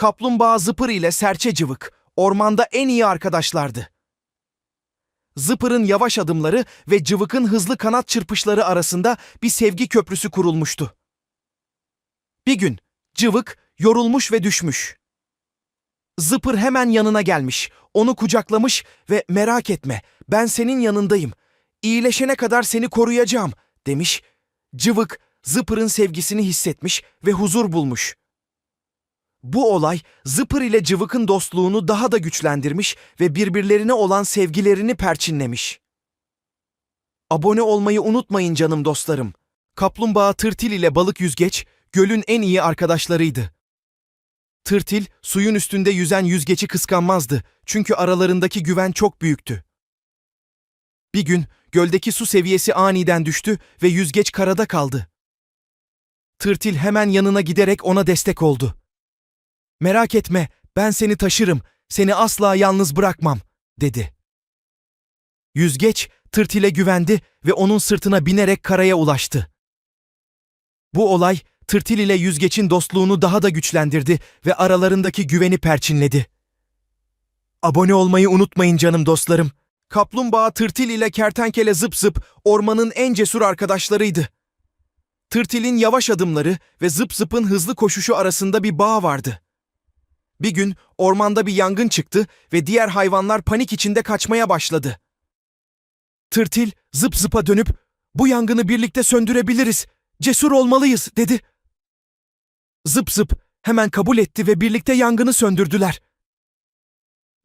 Kaplumbağa Zıpır ile Serçe Cıvık ormanda en iyi arkadaşlardı. Zıpır'ın yavaş adımları ve Cıvık'ın hızlı kanat çırpışları arasında bir sevgi köprüsü kurulmuştu. Bir gün Cıvık yorulmuş ve düşmüş. Zıpır hemen yanına gelmiş, onu kucaklamış ve merak etme, ben senin yanındayım. İyileşene kadar seni koruyacağım, demiş. Cıvık, Zıpır'ın sevgisini hissetmiş ve huzur bulmuş. Bu olay Zıpır ile Cıvık'ın dostluğunu daha da güçlendirmiş ve birbirlerine olan sevgilerini perçinlemiş. Abone olmayı unutmayın canım dostlarım. Kaplumbağa Tırtil ile Balık Yüzgeç, gölün en iyi arkadaşlarıydı. Tırtil, suyun üstünde yüzen yüzgeci kıskanmazdı çünkü aralarındaki güven çok büyüktü. Bir gün göldeki su seviyesi aniden düştü ve yüzgeç karada kaldı. Tırtil hemen yanına giderek ona destek oldu. Merak etme, ben seni taşırım, seni asla yalnız bırakmam, dedi. Yüzgeç, Tırtil'e güvendi ve onun sırtına binerek karaya ulaştı. Bu olay, Tırtil ile Yüzgeç'in dostluğunu daha da güçlendirdi ve aralarındaki güveni perçinledi. Abone olmayı unutmayın canım dostlarım. Kaplumbağa Tırtil ile Kertenkele Zıp Zıp ormanın en cesur arkadaşlarıydı. Tırtil'in yavaş adımları ve Zıp Zıp'ın hızlı koşuşu arasında bir bağ vardı. Bir gün ormanda bir yangın çıktı ve diğer hayvanlar panik içinde kaçmaya başladı. Tırtil Zıp Zıp'a dönüp bu yangını birlikte söndürebiliriz, cesur olmalıyız dedi. Zıp Zıp hemen kabul etti ve birlikte yangını söndürdüler.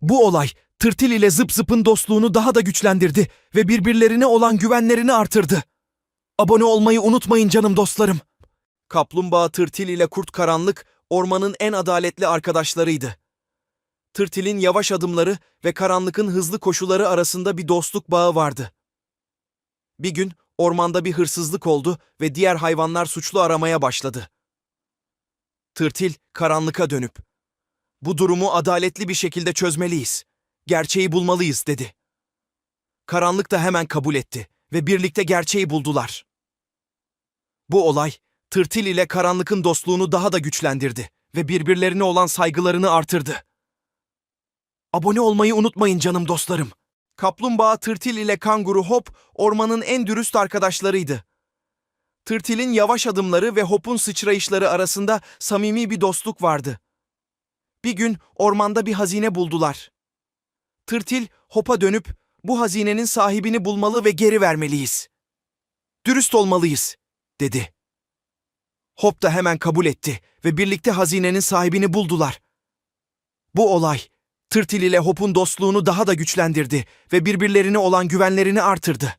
Bu olay Tırtil ile Zıp Zıp'ın dostluğunu daha da güçlendirdi ve birbirlerine olan güvenlerini artırdı. Abone olmayı unutmayın canım dostlarım. Kaplumbağa Tırtil ile Kurt Karanlık ormanın en adaletli arkadaşlarıydı. Tırtil'in yavaş adımları ve Karanlık'ın hızlı koşuları arasında bir dostluk bağı vardı. Bir gün ormanda bir hırsızlık oldu ve diğer hayvanlar suçlu aramaya başladı. Tırtil karanlıka dönüp bu durumu adaletli bir şekilde çözmeliyiz. Gerçeği bulmalıyız dedi. Karanlık da hemen kabul etti ve birlikte gerçeği buldular. Bu olay Tırtil ile Karanlık'ın dostluğunu daha da güçlendirdi ve birbirlerine olan saygılarını artırdı. Abone olmayı unutmayın canım dostlarım. Kaplumbağa Tırtil ile Kanguru Hop ormanın en dürüst arkadaşlarıydı. Tırtil'in yavaş adımları ve Hop'un sıçrayışları arasında samimi bir dostluk vardı. Bir gün ormanda bir hazine buldular. Tırtil Hop'a dönüp bu hazinenin sahibini bulmalı ve geri vermeliyiz. Dürüst olmalıyız, dedi. Hop da hemen kabul etti ve birlikte hazinenin sahibini buldular. Bu olay Tırtil ile Hop'un dostluğunu daha da güçlendirdi ve birbirlerine olan güvenlerini artırdı.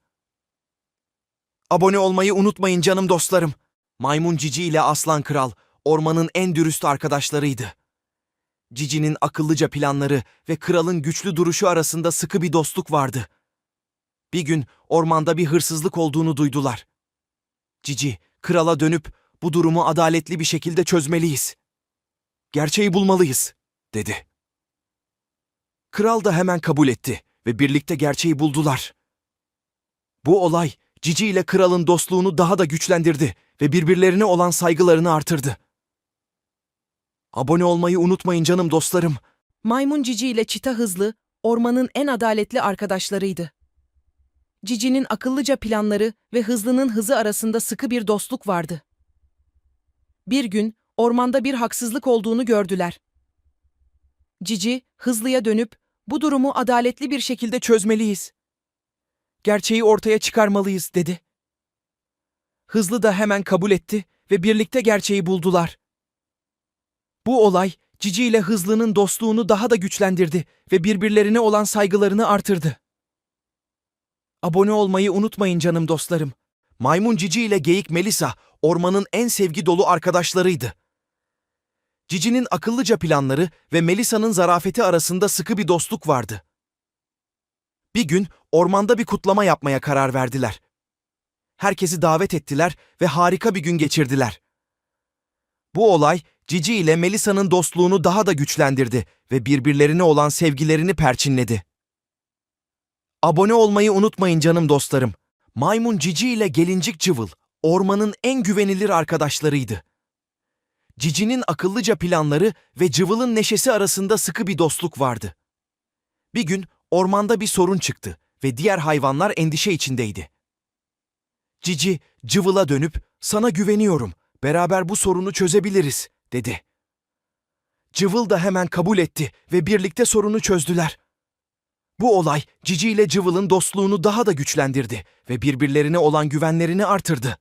Abone olmayı unutmayın canım dostlarım. Maymun Cici ile Aslan Kral ormanın en dürüst arkadaşlarıydı. Cici'nin akıllıca planları ve kralın güçlü duruşu arasında sıkı bir dostluk vardı. Bir gün ormanda bir hırsızlık olduğunu duydular. Cici, krala dönüp bu durumu adaletli bir şekilde çözmeliyiz. Gerçeği bulmalıyız, dedi. Kral da hemen kabul etti ve birlikte gerçeği buldular. Bu olay Cici ile kralın dostluğunu daha da güçlendirdi ve birbirlerine olan saygılarını artırdı. Abone olmayı unutmayın canım dostlarım. Maymun Cici ile Çita Hızlı, ormanın en adaletli arkadaşlarıydı. Cici'nin akıllıca planları ve Hızlı'nın hızı arasında sıkı bir dostluk vardı. Bir gün ormanda bir haksızlık olduğunu gördüler. Cici, Hızlı'ya dönüp bu durumu adaletli bir şekilde çözmeliyiz. Gerçeği ortaya çıkarmalıyız dedi. Hızlı da hemen kabul etti ve birlikte gerçeği buldular. Bu olay Cici ile Hızlı'nın dostluğunu daha da güçlendirdi ve birbirlerine olan saygılarını artırdı. Abone olmayı unutmayın canım dostlarım. Maymun Cici ile Geyik Melisa ormanın en sevgi dolu arkadaşlarıydı. Cici'nin akıllıca planları ve Melisa'nın zarafeti arasında sıkı bir dostluk vardı. Bir gün ormanda bir kutlama yapmaya karar verdiler. Herkesi davet ettiler ve harika bir gün geçirdiler. Bu olay Cici ile Melisa'nın dostluğunu daha da güçlendirdi ve birbirlerine olan sevgilerini perçinledi. Abone olmayı unutmayın canım dostlarım. Maymun Cici ile Gelincik Cıvıl ormanın en güvenilir arkadaşlarıydı. Cici'nin akıllıca planları ve Cıvıl'ın neşesi arasında sıkı bir dostluk vardı. Bir gün ormanda bir sorun çıktı ve diğer hayvanlar endişe içindeydi. Cici, Cıvıl'a dönüp sana güveniyorum, beraber bu sorunu çözebiliriz, dedi. Cıvıl da hemen kabul etti ve birlikte sorunu çözdüler. Bu olay Cici ile Cıvıl'ın dostluğunu daha da güçlendirdi ve birbirlerine olan güvenlerini artırdı.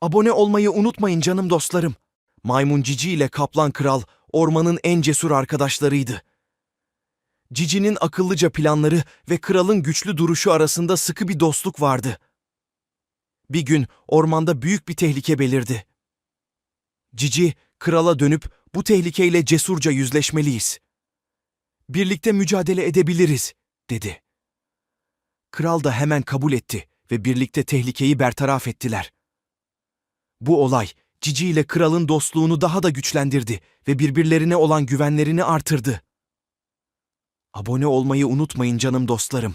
Abone olmayı unutmayın canım dostlarım. Maymun Cici ile Kaplan Kral ormanın en cesur arkadaşlarıydı. Cici'nin akıllıca planları ve kralın güçlü duruşu arasında sıkı bir dostluk vardı. Bir gün ormanda büyük bir tehlike belirdi. Cici, krala dönüp bu tehlikeyle cesurca yüzleşmeliyiz. Birlikte mücadele edebiliriz, dedi. Kral da hemen kabul etti ve birlikte tehlikeyi bertaraf ettiler. Bu olay Cici ile kralın dostluğunu daha da güçlendirdi ve birbirlerine olan güvenlerini artırdı. Abone olmayı unutmayın canım dostlarım.